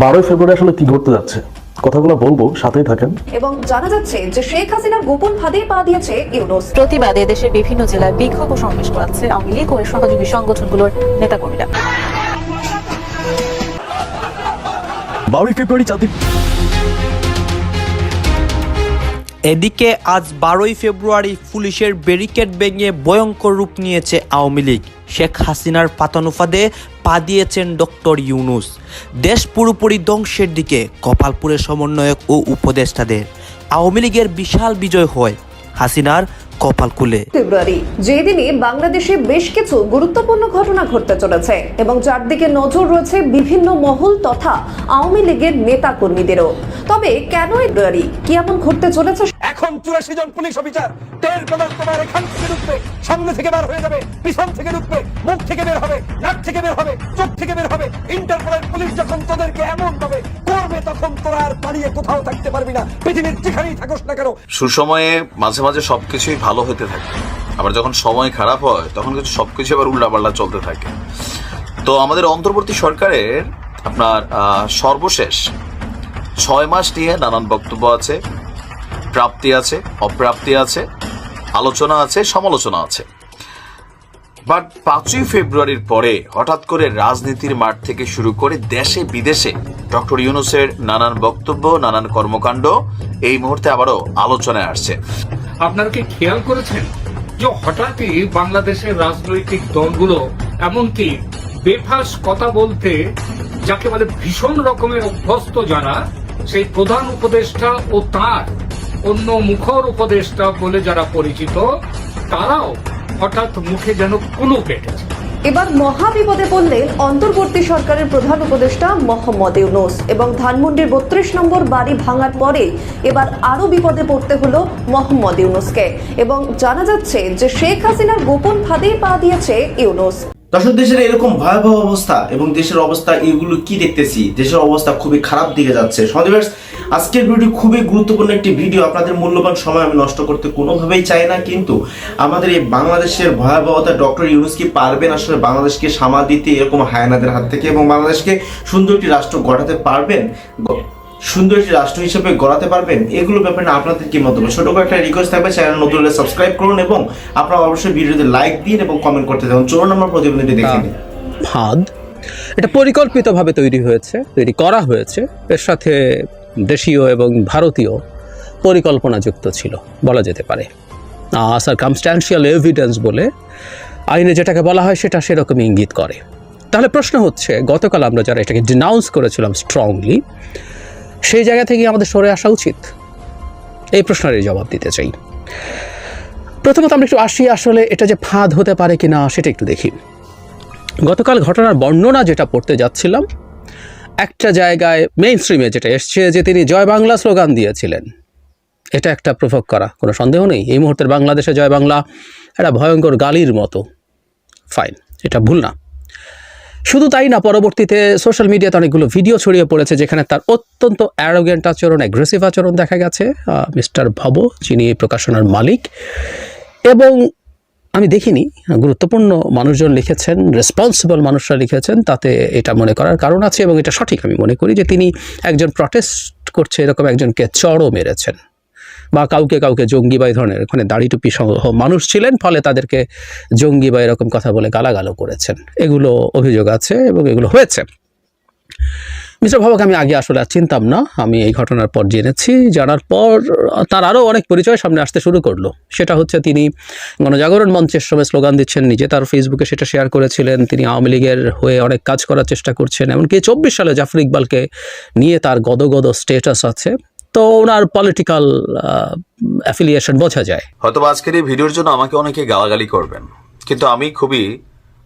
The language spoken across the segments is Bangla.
বারোই ফেব্রুয়ারি আসলে কি ঘটতে যাচ্ছে? কথাগুলো বলব সাথেই থাকেন। এবং জানা যাচ্ছে যে শেখ হাসিনার গোপন ফাঁদে পা দিয়েছে ইউনুস। প্রতিবাদে দেশের বিভিন্ন জেলায় বিক্ষোভ ও সমাবেশ করাচ্ছে আওয়ামী লীগ ও সহযোগী সংগঠনগুলোর নেতাকর্মীরা। বারোই ফেব্রুয়ারি জাতি এদিকে আজ বারোই ফেব্রুয়ারি পুলিশের ব্যারিকেড ভেঙে ভয়ঙ্কর রূপ নিয়েছে আওয়ামী লীগ। শেখ হাসিনার পাতানুফাদে পা দিয়েছেন ডক্টর ইউনুস। দেশ পুরোপুরি ধ্বংসের দিকে কপালপুরের সমন্বয়ক ও উপদেষ্টাদের। আওয়ামী লীগের বিশাল বিজয় হয় হাসিনার কপাল খুলে। ফেব্রুয়ারি যেদিনে বাংলাদেশে বেশ কিছু গুরুত্বপূর্ণ ঘটনা ঘটতে চলেছে এবং যার দিকে নজর রয়েছে বিভিন্ন মহল তথা আওয়ামী লীগের নেতা কর্মীদেরও তবে কেন ফেব্রুয়ারি? কি এমন ঘটতে চলেছে এখন চুরাশি জন পুলিশ অফিসার। টের পেলাম তোমার এখান থেকে ঢুকবে, সামনে থেকে বের হয়ে যাবে, পিছন থেকে ঢুকবে, মুখ থেকে বের হবে, নাক থেকে বের হবে, চোখ থেকে বের হবে। ইন্টারপোলের পুলিশ যখন তোদেরকে এমন ভাবে করবে, তখন তোরা আর পালিয়ে কোথাও থাকতে পারবি না। পৃথিবীর যেখানেই থাকোস না কেন। সুসময়ে মাঝে মাঝে সবকিছুই ভালো হতে থাকে। আবার যখন সময় খারাপ হয়, তখন কিছু সবকিছু আবার উল্টাপাল্টা চলতে থাকে। তো আমাদের অন্তর্বর্তী সরকারের আপনার সর্বশেষ ছয় মাস নিয়ে নানান বক্তব্য আছে। প্রাপ্তি আছে, অপ্রাপ্তি আছে, আলোচনা আছে, সমালোচনা আছে। বাট পাঁচই ফেব্রুয়ারির পরে হঠাৎ করে রাজনীতির মাঠ থেকে শুরু করে দেশে বিদেশে ডক্টর ইউনুসের নানান বক্তব্য, নানান কর্মকাণ্ড এই মুহূর্তে আবারও আলোচনায় আসছে। আপনারা কি খেয়াল করেছেন যে হঠাৎই বাংলাদেশের রাজনৈতিক দলগুলো এমনকি বেফাস কথা বলতে যাকে বলে ভীষণ রকমের অভ্যস্ত যারা, সেই প্রধান উপদেষ্টা ও তার অন্য মুখর উপদেষ্টা বলে যারা পরিচিত, তারাও হঠাৎ মুখে যেন কুলু কেটেছে। এবার মহাবিপদে পড়লেন অন্তর্বর্তী সরকারের প্রধান উপদেষ্টা মোহাম্মদ ইউনুস এবং ধানমন্ডির বত্রিশ নম্বর বাড়ি ভাঙার পরে এবার আরও বিপদে পড়তে হলো মোহাম্মদ ইউনুসকে এবং জানা যাচ্ছে যে শেখ হাসিনার গোপন ফাঁদে পা দিয়েছে ইউনুস। দর্শক, দেশের এরকম ভয়াবহ অবস্থা এবং দেশের অবস্থা, এগুলো কি দেখতেছি? দেশের অবস্থা খুবই খারাপ দিকে যাচ্ছে। সমাজ আজকের ভিডিও খুবই গুরুত্বপূর্ণ একটি ভিডিও। আপনাদের মূল্যবান সময় আমি নষ্ট করতে কোনোভাবেই চাই না, কিন্তু আমাদের এই বাংলাদেশের ভয়াবহতা ডক্টর ইউনুস কি পারবেন? আসলে বাংলাদেশকে সামাল দিতে এরকম হায়নাদের হাত থেকে এবং বাংলাদেশকে সুন্দর একটি রাষ্ট্র গড়াতে পারবেন? সুন্দর একটি রাষ্ট্র হিসেবে গড়াতে পারবেন, এগুলো ব্যাপারে আপনাদের কি মন্তব্য ছোট করে একটা রিকোয়েস্ট থাকবে চ্যানেল নতুন হলে সাবস্ক্রাইব করুন এবং আপনারা অবশ্যই ভিডিওতে লাইক দিন এবং কমেন্ট করতে থাকুন। চলুন আমরা প্রতিবেদনটি দেখে নিই। ফাঁদ। এটা পরিকল্পিতভাবে তৈরি হয়েছে, তৈরি করা হয়েছে। এর সাথে দেশীয় এবং ভারতীয় পরিকল্পনা যুক্ত ছিল, বলা যেতে পারে। সার্কামস্ট্যান্সিয়াল এভিডেন্স বলে আইনে যেটাকে বলা হয় সেটা সেরকম ইঙ্গিত করে। তাহলে প্রশ্ন হচ্ছে, গতকাল আমরা যারা এটাকে ডিনাউন্স করেছিলাম স্ট্রংলি সেই জায়গা থেকে আমাদের সরে আসা উচিত। এই প্রশ্নের জবাব দিতে চাই। প্রথমত আমরা একটু আসি আসলে এটা যে ফাঁদ হতে পারে কি না সেটা একটু দেখি। গতকাল ঘটনার বর্ণনা যেটা পড়তে যাচ্ছিলাম, একটা জায়গায় মেইন স্ট্রিমে যেটা এসছে যে তিনি জয় বাংলা স্লোগান দিয়েছিলেন। এটা একটা প্রভোগ করা, কোনো সন্দেহ নেই। এই মুহূর্তের বাংলাদেশে জয় বাংলা, একটা ভয়ঙ্কর গালির মতো। ফাইন এটা ভুল না। শুধু তাই না, পরবর্তীতে সোশ্যাল মিডিয়াতে অনেকগুলো ভিডিও ছড়িয়ে পড়েছে যেখানে তার অত্যন্ত অ্যারোগেন্ট আচরণ অ্যাগ্রেসিভ আচরণ দেখা গেছে মিস্টার ভব, যিনি প্রকাশনার মালিক। এবং আমি দেখিনি, গুরুত্বপূর্ণ মানুষজন লিখেছেন রেসপন্সিবল মানুষরা লিখেছেন, তাতে এটা মনে করার কারণ আছে এবং এটা সঠিক আমি মনে করি যে তিনি একজন প্রটেস্ট করছে, এরকম একজনকে চড়ও মেরেছেন। বা কাউকে কাউকে জঙ্গি বা এই ধরনের ওখানে দাড়ি টুপি সহ মানুষ ছিলেন, ফলে তাদেরকে জঙ্গি বা এরকম কথা বলে গালাগালো করেছেন। এগুলো অভিযোগ আছে এবং এগুলো হয়েছে। মিস্টার ভবক, আমি আগে আসলে আর চিনতাম না। আমি এই ঘটনার পর জেনেছি। জানার পর তার আরও অনেক পরিচয় সামনে আসতে শুরু করল। সেটা হচ্ছে তিনি গণজাগরণ মঞ্চের সময় স্লোগান দিচ্ছেন, নিজে তার ফেসবুকে সেটা শেয়ার করেছিলেন। তিনি আওয়ামী লীগের হয়ে অনেক কাজ করার চেষ্টা করছেন। এমনকি চব্বিশ সালে জাফর ইকবালকে নিয়ে তার গদগদ স্টেটাস আছে। তো ওনার পলিটিক্যাল অ্যাফিলিয়েশন বোঝা যায়। হয়তো আজকের এই ভিডিওর জন্য আমাকে অনেকে গালাগালি করবেন, কিন্তু আমি খুবই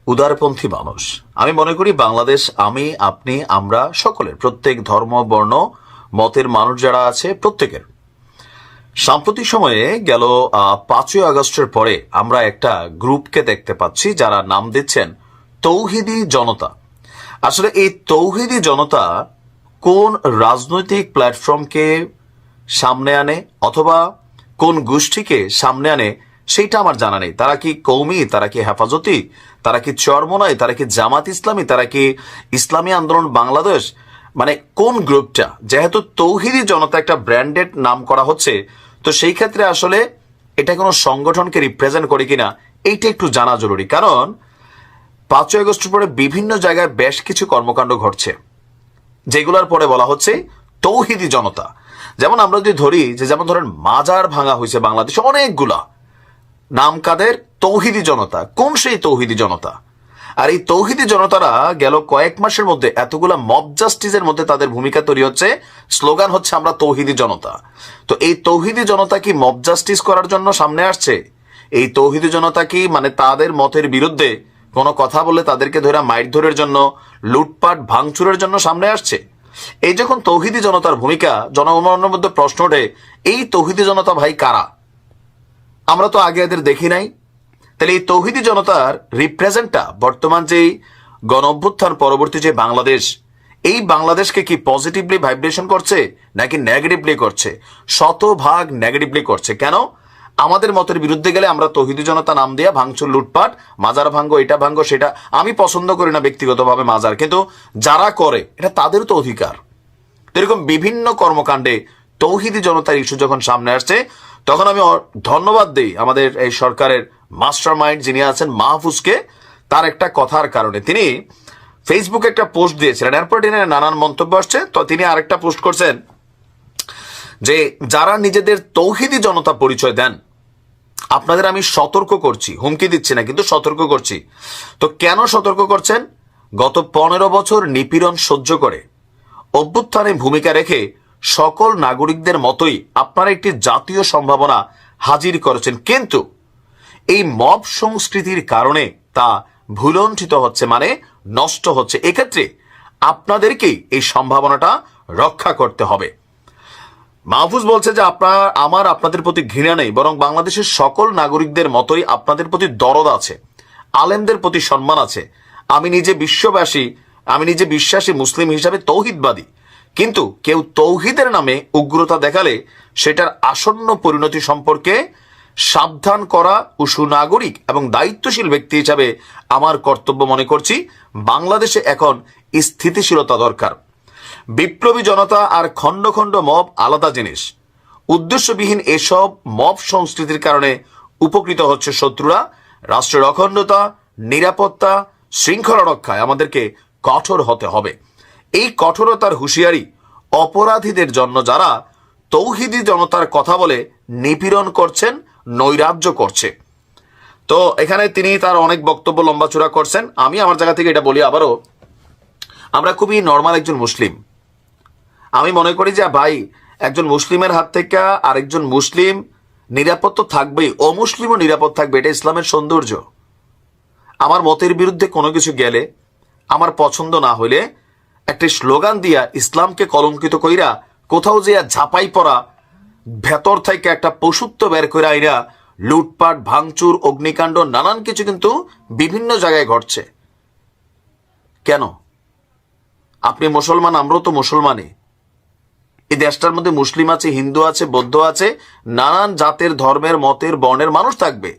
উদারপন্থী মানুষ। আমি মনে করি বাংলাদেশ, আমি, আপনি, আমরা সকলের, প্রত্যেক ধর্ম, বর্ণ, মতের মানুষ যারা আছে, প্রত্যেকের। সাম্প্রতিক সময়ে গেল পাঁচই আগস্টের পরে আমরা একটা গ্রুপকে দেখতে পাচ্ছি যারা নাম দিচ্ছেন তৌহিদি জনতা। আসলে এই তৌহিদি জনতা কোন রাজনৈতিক প্ল্যাটফর্মকে সামনে আনে অথবা কোন গোষ্ঠীকে সামনে আনে, সেইটা আমার জানা নেই। তারা কি কৌমি? তারা কি হেফাজতি? তারা কি চরমনাই? তারা কি জামাত ইসলামী? তারা কি ইসলামী আন্দোলন বাংলাদেশ? মানে কোন গ্রুপটা? যেহেতু তৌহিদি জনতা একটা ব্র্যান্ডেড নাম করা হচ্ছে, তো সেই ক্ষেত্রে আসলে এটা কোনো সংগঠনকে রিপ্রেজেন্ট করে কিনা, এইটা একটু জানা জরুরি। কারণ পাঁচই আগস্ট পরে বিভিন্ন জায়গায় বেশ কিছু কর্মকাণ্ড ঘটছে। যেগুলোর পরে বলা হচ্ছে তৌহিদি জনতা। যেমন আমরা যদি ধরি যে যেমন ধরেন মাজার ভাঙা হয়েছে বাংলাদেশে অনেকগুলা। নাম কাদের? তৌহিদি জনতা। কোন সেই তৌহিদি জনতা? আর এই তৌহিদি জনতারা গেল কয়েক মাসের মধ্যে এতগুলা মব জাস্টিসের মধ্যে তাদের ভূমিকা তৈরি হচ্ছে। স্লোগান হচ্ছে, আমরা তৌহিদি জনতা। তো এই তৌহিদি জনতা কি মব জাস্টিস করার জন্য সামনে আসছে? এই তৌহিদি জনতা কি মানে তাদের মতের বিরুদ্ধে কোনো কথা বলে তাদেরকে ধরে মাইর জন্য, লুটপাট, ভাঙচুরের জন্য সামনে আসছে? এই যখন তৌহিদি জনতার ভূমিকা, জনগণের মধ্যে প্রশ্ন ওঠে, এই তৌহিদি জনতা ভাই কারা? আমরা তো আগে এদের দেখি নাই। তাহলে এই তৌহিদি জনতার রিপ্রেজেন্টটা বর্তমান যেই গণ অভ্যুত্থান পরবর্তী যে বাংলাদেশ, এই বাংলাদেশকে কি পজিটিভলি ভাইব্রেশন করছে, নাকি নেগেটিভলি করছে? শতভাগ নেগেটিভলি করছে। কেন? আমাদের মতের বিরুদ্ধে গেলে আমরা তৌহিদি জনতা নাম দিয়া ভাঙচুর, লুটপাট, মাজার ভাঙ্গ, এটা ভাঙ্গ, সেটা আমি পছন্দ করি না ব্যক্তিগতভাবে মাজার। কিন্তু যারা করে, এটা তাদের তো অধিকার। এরকম বিভিন্ন কর্মকাণ্ডে তৌহিদি জনতার ইস্যু যখন সামনে আসছে, তখন আমি ধন্যবাদ দিই আমাদের এই সরকারের মাস্টার মাইন্ড যিনি আছেন, মাহফুজকে, তার একটা কথার কারণে। তিনি ফেসবুকে একটা পোস্ট দিয়েছিলেন, এরপর তিনি নানান মন্তব্য আসছে। তো তিনি আরেকটা পোস্ট করছেন যে, যারা নিজেদের তৌহিদি জনতা পরিচয় দেন আপনাদের আমি সতর্ক করছি, হুমকি দিচ্ছি না, কিন্তু সতর্ক করছি। তো কেন সতর্ক করছেন? গত পনেরো বছর নিপীড়ন সহ্য করে অভ্যুত্থানে ভূমিকা রেখে সকল নাগরিকদের মতোই আপনারা একটি জাতীয় সম্ভাবনা হাজির করেছেন, কিন্তু এই মব সংস্কৃতির কারণে তা ভুলণ্ঠিত হচ্ছে মানে নষ্ট হচ্ছে। এক্ষেত্রে আপনাদেরকেই এই সম্ভাবনাটা রক্ষা করতে হবে। মাহফুজ বলছে যে আপনার, আমার আপনাদের প্রতি ঘৃণা নেই, বরং বাংলাদেশের সকল নাগরিকদের মতোই আপনাদের প্রতি দরদ আছে, আলেমদের প্রতি সম্মান আছে। আমি নিজে বিশ্ববাসী, আমি নিজে বিশ্বাসী মুসলিম হিসাবে তৌহিদবাদী। কিন্তু কেউ তৌহিদের নামে উগ্রতা দেখালে সেটার আসন্ন পরিণতি সম্পর্কে সাবধান করা ও সুনাগরিক এবং দায়িত্বশীল ব্যক্তি হিসাবে আমার কর্তব্য মনে করছি, বাংলাদেশে এখন স্থিতিশীলতা দরকার। বিপ্লবী জনতা আর খণ্ড খণ্ড মব আলাদা জিনিস। উদ্দেশ্যবিহীন এসব মব সংস্কৃতির কারণে উপকৃত হচ্ছে শত্রুরা, রাষ্ট্রের অখণ্ডতা, নিরাপত্তা, শৃঙ্খলা রক্ষায় আমাদেরকে কঠোর হতে হবে। এই কঠোরতার হুঁশিয়ারি অপরাধীদের জন্য যারা তৌহিদি জনতার কথা বলে নিপীড়ন করছেন, নৈরাজ্য করছে। তো এখানে তিনি তার অনেক বক্তব্য লম্বাচূড়া করছেন। আমি আমার জায়গা থেকে এটা বলি, আবারও আমরা খুবই নর্মাল একজন মুসলিম। আমি মনে করি যে ভাই, একজন মুসলিমের হাত থেকে আরেকজন মুসলিম নিরাপদ তো থাকবেই, অমুসলিমও নিরাপদ থাকবে, এটা ইসলামের সৌন্দর্য। আমার মতের বিরুদ্ধে কোনো কিছু গেলে, আমার পছন্দ না হইলে, একটি স্লোগান দিয়া ইসলামকে কলঙ্কিত কইরা, কোথাও যে ঝাপাই পড়া, ভেতর থেকে একটা পশুত্ব বের করে আইরা, লুটপাট, ভাঙচুর, অগ্নিকাণ্ড, নানান কিছু কিন্তু বিভিন্ন জায়গায় ঘটছে। কেন? আপনি মুসলমান, আমরাও তো মুসলমানই। এই দেশটার মধ্যে মুসলিম আছে, হিন্দু আছে, বৌদ্ধ আছে, নানান জাতের ধর্মের, মতের, বর্ণের মানুষ থাকবে।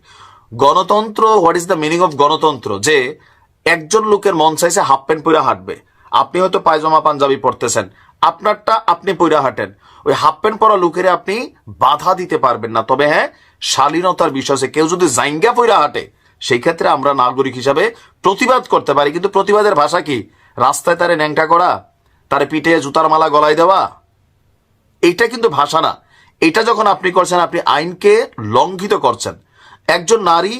গণতন্ত্র what is the meaning of গণতন্ত্র? যে একজন লোকের মন চাইছে হাফ প্যান্ট পইরা হাঁটবে। আপনি হয়তো পায়জামা, পাঞ্জাবি পরতেছেন। আপনারটা আপনি পইরা হাঁটেন। ওই হাফ প্যান্ট পরা লোকের আপনি বাধা দিতে পারবেন না। তবে হ্যাঁ শালীনতার আছে। কেউ যদি জাইঙ্গা পইরা হাঁটে, সেই ক্ষেত্রে আমরা নাগরিক হিসাবে প্রতিবাদ করতে পারি। কিন্তু প্রতিবাদের ভাষা কি? রাস্তায় তারে ন্যাংটা করা, তারে পিঠে জুতার মালা গলায় দেওয়া এইটা কিন্তু ভাষা না। এটা যখন আপনি করছেন, আপনি আইনকে লঙ্ঘিত করছেন। একজন নারী,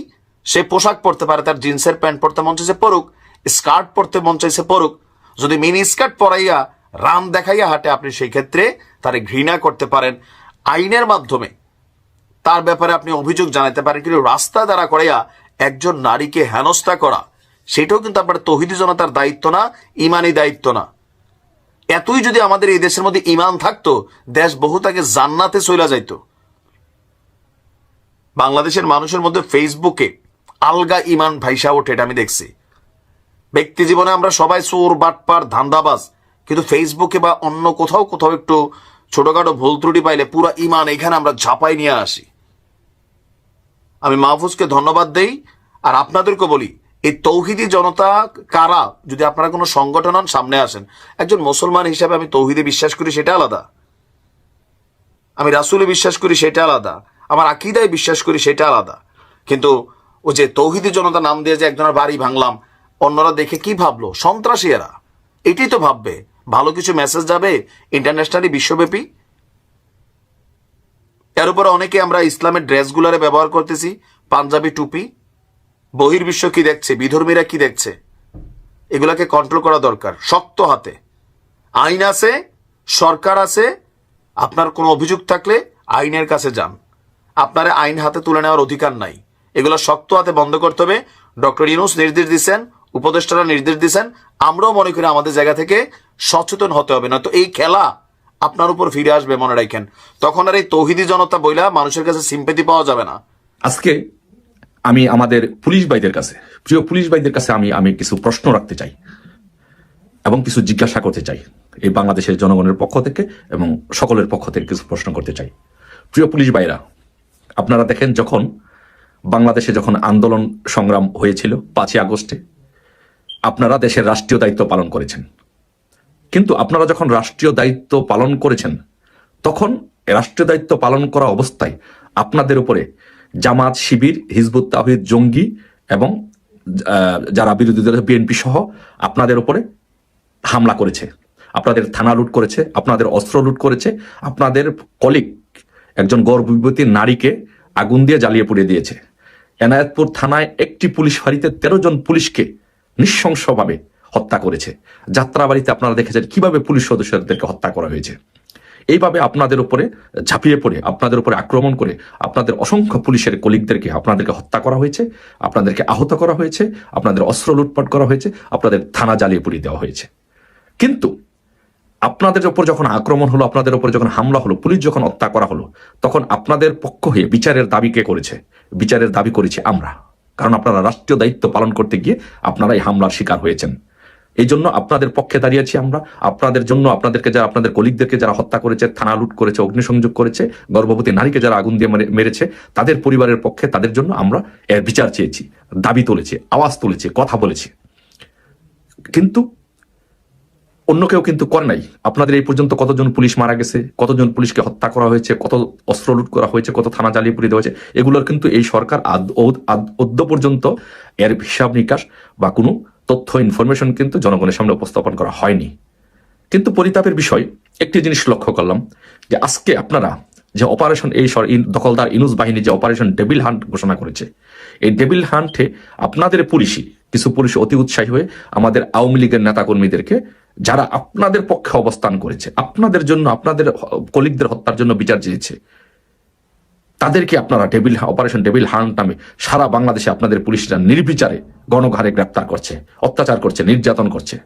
সে পোশাক পরতে পারে, তার জিন্সের প্যান্ট পরতে মন চাইছে পরুক, স্কার্ট পরতে মন চাইছে পরুক। যদি মিনি স্কার্ট পরাইয়া রাম দেখাইয়া হাঁটে, আপনি সেই ক্ষেত্রে তারে ঘৃণা করতে পারেন। আইনের মাধ্যমে তার ব্যাপারে আপনি অভিযোগ জানাতে পারেন, কিন্তু রাস্তা দ্বারা করাইয়া একজন নারীকে হেনস্থা করা, সেটাও কিন্তু আপনার তহিদি জনতার দায়িত্ব না, ইমানি দায়িত্ব না। এতই যদি আমাদের এই দেশের মধ্যে ইমান থাকতো, দেশ বহু তাকে জান্নাতে চইলা যাইত। বাংলাদেশের মানুষের মধ্যে ফেসবুকে আলগা ইমান ভাইসা ওঠে, এটা আমি দেখছি। ব্যক্তি জীবনে আমরা সবাই চোর, বাটপার, ধান্দাবাজ, কিন্তু ফেসবুকে বা অন্য কোথাও কোথাও একটু ছোটখাটো ভুল ত্রুটি পাইলে পুরো ইমান এখানে আমরা ঝাপাই নিয়ে আসি। আমি মাহফুজকে ধন্যবাদ দেই, আর আপনাদেরকে বলি এই তৌহিদি জনতা কারা? যদি আপনারা কোনো সংগঠন হন, সামনে আসেন। একজন মুসলমান হিসাবে আমি তৌহিদে বিশ্বাস করি সেটা আলাদা। আমি রাসুলে বিশ্বাস করি সেটা আলাদা। আমার আকিদায় বিশ্বাস করি সেটা আলাদা। কিন্তু ও যে তৌহিদি জনতা নাম দিয়ে যে একজনের বাড়ি ভাঙলাম, অন্যরা দেখে কি ভাবলো? সন্ত্রাসী এরা এটাই তো ভাববে। ভালো কিছু মেসেজ যাবে ইন্টারন্যাশনালি বিশ্বব্যাপী। এর উপরে অনেকে আমরা ইসলামের ড্রেসগুলারে ব্যবহার করতেছি, পাঞ্জাবি, টুপি। বহির্বিশ্ব কি দেখছে? বিধর্মীরা কি দেখছে? এগুলাকে কন্ট্রোল করা দরকার। শক্ত হাতে। আইন আছে, সরকার আছে, আপনার কোনো অভিযোগ থাকলে আইনের কাছে যান। আপনার আইন হাতে তুলে নেওয়ার অধিকার নাই। এগুলো শক্ত হাতে বন্ধ করতে হবে। ডক্টর ইউনুস নির্দেশ দিচ্ছেন উপদেষ্টারা নির্দেশ দিচ্ছেন আমরাও মনে করি আমাদের জায়গা থেকে সচেতন হতে হবে। না তো এই খেলা আপনার উপর ফিরে আসবে, মনে রাখেন। তখন আর এই তৌহিদি জনতা বইলা মানুষের কাছে সিম্পেতি পাওয়া যাবে না। আজকে আমি আমাদের পুলিশ ভাইদের কাছে, প্রিয় পুলিশ ভাইদের কাছে আমি আমি কিছু প্রশ্ন রাখতে চাই এবং কিছু জিজ্ঞাসা করতে চাই এই বাংলাদেশের জনগণের পক্ষ থেকে এবং সকলের পক্ষ থেকে কিছু প্রশ্ন করতে চাই। প্রিয় পুলিশ ভাইরা, আপনারা দেখেন যখন বাংলাদেশে যখন আন্দোলন সংগ্রাম হয়েছিল পাঁচই আগস্টে, আপনারা দেশের রাষ্ট্রীয় দায়িত্ব পালন করেছেন। কিন্তু আপনারা যখন রাষ্ট্রীয় দায়িত্ব পালন করেছেন, তখন রাষ্ট্রীয় দায়িত্ব পালন করা অবস্থায় আপনাদের উপরে জামাত, শিবির, হিজবুত তাহিদ জঙ্গি এবং যারা বিরোধী দল বিএনপি সহ আপনাদের উপরে হামলা করেছে। আপনাদের থানা লুট করেছে, আপনাদের অস্ত্র লুট করেছে, আপনাদের কলিগ একজন গর্ভবতী নারীকে আগুন দিয়ে জ্বালিয়ে পুড়িয়ে দিয়েছে। এনায়েতপুর থানায় একটি পুলিশ ফাঁড়িতে তেরো জন পুলিশকে নৃশংসভাবে হত্যা করেছে। যাত্রাবাড়িতে আপনারা দেখেছেন কীভাবে পুলিশ সদস্যদেরকে হত্যা করা হয়েছে। এইভাবে আপনাদের উপরে ঝাঁপিয়ে পড়ে, আপনাদের উপরে আক্রমণ করে, আপনাদের অসংখ্য পুলিশের কলিগদেরকে, আপনাদেরকে হত্যা করা হয়েছে, আপনাদেরকে আহত করা হয়েছে, আপনাদের অস্ত্র লুটপাট করা হয়েছে, আপনাদের থানা জ্বালিয়ে পুড়িয়ে দেওয়া হয়েছে। কিন্তু আপনাদের উপর যখন আক্রমণ হলো, আপনাদের উপর যখন হামলা হলো, পুলিশ যখন হত্যা করা হলো, তখন আপনাদের পক্ষ হয়ে বিচারের দাবি কে করেছে? বিচারের দাবি করেছি আমরা। কারণ আপনারা রাষ্ট্রীয় দায়িত্ব পালন করতে গিয়ে আপনারা এই হামলার শিকার হয়েছেন। এই জন্য আপনাদের পক্ষে দাঁড়িয়েছি আমরা। আপনাদের জন্য আপনাদেরকে যারা, আপনাদের কলিগদেরকে যারা হত্যা করেছে, থানা লুট করেছে, অগ্নিসংযোগ করেছে, গর্ভবতী নারীকে যারা আগুন দিয়ে মেরেছে, তাদের পরিবারের পক্ষে, তাদের জন্য আমরা এর বিচার চেয়েছি, দাবি তুলেছি, আওয়াজ তুলেছি, কথা বলেছি। কিন্তু অন্য কেউ কিন্তু করে নাই। আপনাদের এই পর্যন্ত কতজন পুলিশ মারা গেছে, কতজন পুলিশকে হত্যা করা হয়েছে, কত অস্ত্র লুট করা হয়েছে, কত থানা জ্বালিয়ে পুড়িয়ে দেওয়া হয়েছে, এগুলোর কিন্তু এই সরকার আদ- ও- আদ- অদ্য পর্যন্ত এর হিসাব নিকাশ বা কোনো তথ্য ইনফরমেশন কিন্তু জনগণের সামনে উপস্থাপন করা হয়নি। কিন্তু পরিতাপের বিষয়, একটি জিনিস লক্ষ্য করলাম যে আজকে আপনারা যে অপারেশন এই দখলদার ইনুস বাহিনী যে অপারেশন ডেবিল হান্ট ঘোষণা করেছে, এই ডেবিল হান্টে আপনাদের পুলিশই, কিছু পুলিশ অতি উৎসাহী হয়ে আমাদের আওয়ামী লীগের নেতাকর্মীদেরকে, যারা আপনাদের পক্ষে অবস্থান করেছে, আপনাদের জন্য, আপনাদের কলিগদের হত্যার জন্য বিচার চেয়েছে তাদেরকে আপনারা টেবিল, অপারেশন টেবিল হান্ট নামে সারা বাংলাদেশে আপনাদের পুলিশরা নির্বিচারে গণঘারে গ্রেপ্তার করছে, অত্যাচার করছে, নির্যাতন করছে।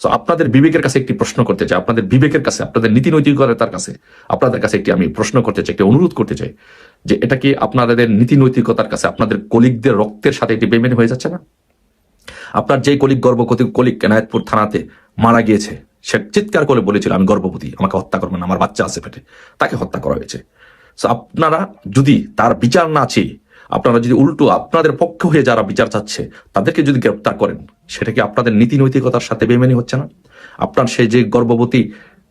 তো আপনাদের বিবেকের কাছে একটি প্রশ্ন করতে চাই, আপনাদের বিবেকের কাছে, আপনাদের নীতি নৈতিকতার কাছে, আপনাদের কাছে একটি আমি প্রশ্ন করতে চাই, একটি অনুরোধ করতে চাই যে এটা কি আপনাদের নীতি নৈতিকতার কাছে, আপনাদের কলিগদের রক্তের সাথে এটি বেমেন হয়ে যাচ্ছে না? আপনার যে কলিগ গর্ভবতী কলিগ কেনায়তপুর থানাতে মারা গিয়েছে, সে চিৎকার করে বলেছিল, আমি গর্ভবতী, আমাকে হত্যা করবেন, আমার বাচ্চা আছে পেটে। তাকে হত্যা করা হয়েছে। আপনারা যদি তার বিচার না চেয়ে, আপনারা যদি উল্টো আপনাদের পক্ষ হয়ে যারা বিচার চাচ্ছে, তাদেরকে যদি গ্রেপ্তার করেন, সেটা কি আপনাদের নীতি নৈতিকতার সাথে বেমেনি হচ্ছে না? আপনার সেই যে গর্ভবতী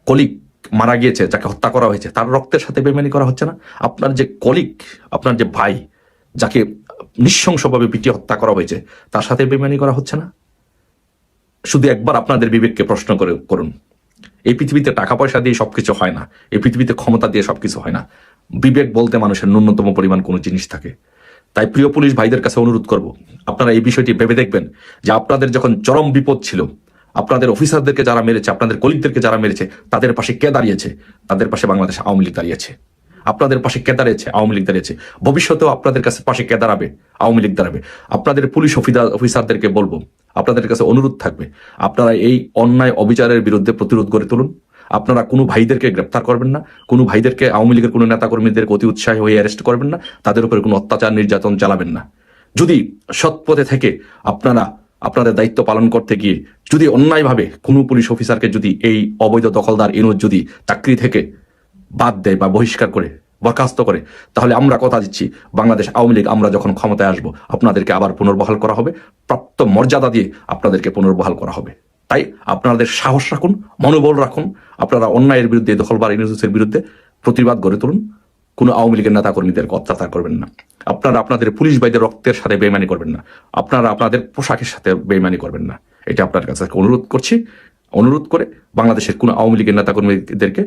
কলিগ মারা গিয়েছে, যাকে হত্যা করা হয়েছে, তার রক্তের সাথে বেমেনি করা হচ্ছে না? আপনার যে কলিগ আপনার যে ভাই, যাকে নিঃশংসভাবে পিটিয়ে হত্যা করা হয়েছে, তার সাথে বেমানি করা হচ্ছে না? শুধু একবার আপনাদের বিবেককে প্রশ্ন করে করুন। এই পৃথিবীতে টাকা পয়সা দিয়ে সবকিছু হয় না, এই পৃথিবীতে ক্ষমতা দিয়ে সবকিছু হয় না। বিবেক বলতে মানুষের ন্যূনতম পরিমাণ কোনো জিনিস থাকে। তাই প্রিয় পুলিশ ভাইদের কাছে অনুরোধ করব, আপনারা এই বিষয়টি ভেবে দেখবেন যে আপনাদের যখন চরম বিপদ ছিল, আপনাদের অফিসারদেরকে যারা মেরেছে, আপনাদের কলিগদেরকে যারা মেরেছে, তাদের পাশে কে দাঁড়িয়েছে? তাদের পাশে বাংলাদেশ আওয়ামী লীগ দাঁড়িয়েছে। আপনাদের পাশে কে দাঁড়িয়েছে? আওয়ামী লীগ দাঁড়িয়েছে। ভবিষ্যতেও আপনাদের কাছে পাশে কে দাঁড়াবে? আওয়ামী লীগ দাঁড়াবে। আপনাদের পুলিশ অফিসার অফিসারদেরকে বলব, আপনাদের কাছে অনুরোধ থাকবে, আপনারা এই অন্যায় অবিচারের বিরুদ্ধে প্রতিরোধ গড়ে তুলুন। আপনারা কোনো ভাইদেরকে গ্রেপ্তার করবেন না, কোনো ভাইদেরকে আওয়ামী লীগের কোনো নেতা কর্মীদেরকে অতি উৎসাহী হয়ে অ্যারেস্ট করবেন না, তাদের উপরে কোনো অত্যাচার, নির্যাতন চালাবেন না। যদি সৎ পথে থেকে আপনারা আপনাদের দায়িত্ব পালন করতে গিয়ে যদি অন্যায়ভাবে কোনো পুলিশ অফিসারকে যদি এই অবৈধ দখলদার ইনুজ যদি চাকরি থেকে বাদ দেয় বা বহিষ্কার করে, বরখাস্ত করে, তাহলে আমরা কথা দিচ্ছি, বাংলাদেশ আওয়ামী লীগ, আমরা যখন ক্ষমতায় আসব, আপনাদেরকে আবার পুনর্বহাল করা হবে, প্রাপ্ত মর্যাদা দিয়ে আপনাদেরকে পুনর্বহাল করা হবে। তাই আপনাদের সাহস রাখুন, মনোবল রাখুন, আপনারা অন্যায়ের বিরুদ্ধে, দখলবার ইউনুসের বিরুদ্ধে প্রতিবাদ গড়ে তুলুন। কোনো আওয়ামী লীগের নেতা কর্মীদেরকে অত্যাচার করবেন না। আপনারা আপনাদের পুলিশ ভাইদের রক্তের সাথে বেইমানি করবেন না। আপনারা আপনাদের পোশাকের সাথে বেইমানি করবেন না। এটা আপনার কাছে অনুরোধ করছি। অনুরোধ করে বাংলাদেশের কোনো আওয়ামী লীগের নেতা কর্মীদেরকে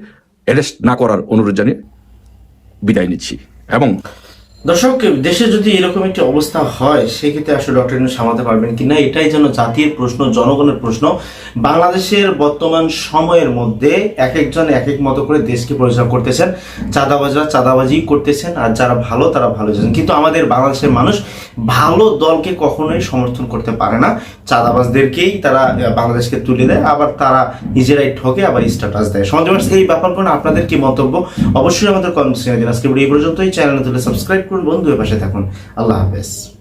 অ্যারেস্ট না করার অনুরোধ জানিয়ে বিদায় নিচ্ছি। এবং দর্শক, দেশে যদি এরকম একটি অবস্থা হয়, সেক্ষেত্রে আসলে ডক্টর সামলাতে পারবেন কিনা, এটাই যেন জাতির প্রশ্ন, জনগণের প্রশ্ন। বাংলাদেশের বর্তমান সময়ের মধ্যে এক একজন এক এক মতো করে দেশকে পরিচালনা করতেছেন। চাঁদাবাজরা চাঁদাবাজি করতেছেন, আর যারা ভালো, তারা ভালো যাচ্ছেন কিন্তু আমাদের বাংলাদেশের মানুষ ভালো দলকে কখনোই সমর্থন করতে পারে না। চাঁদাবাজদেরকেই তারা বাংলাদেশকে তুলে দেয়, আবার তারা নিজেরাই ঠকে, আবার স্ট্যাটাস দেয়। সমাজ এই ব্যাপারগুলো আপনাদের কি মন্তব্য? অবশ্যই আমাদের কমেন্ট আজকে এই পর্যন্তই। চ্যানেল সাবস্ক্রাইব করুন। বন্ধু বন্ধুর পাশে থাকুন। আল্লাহ হাফেজ।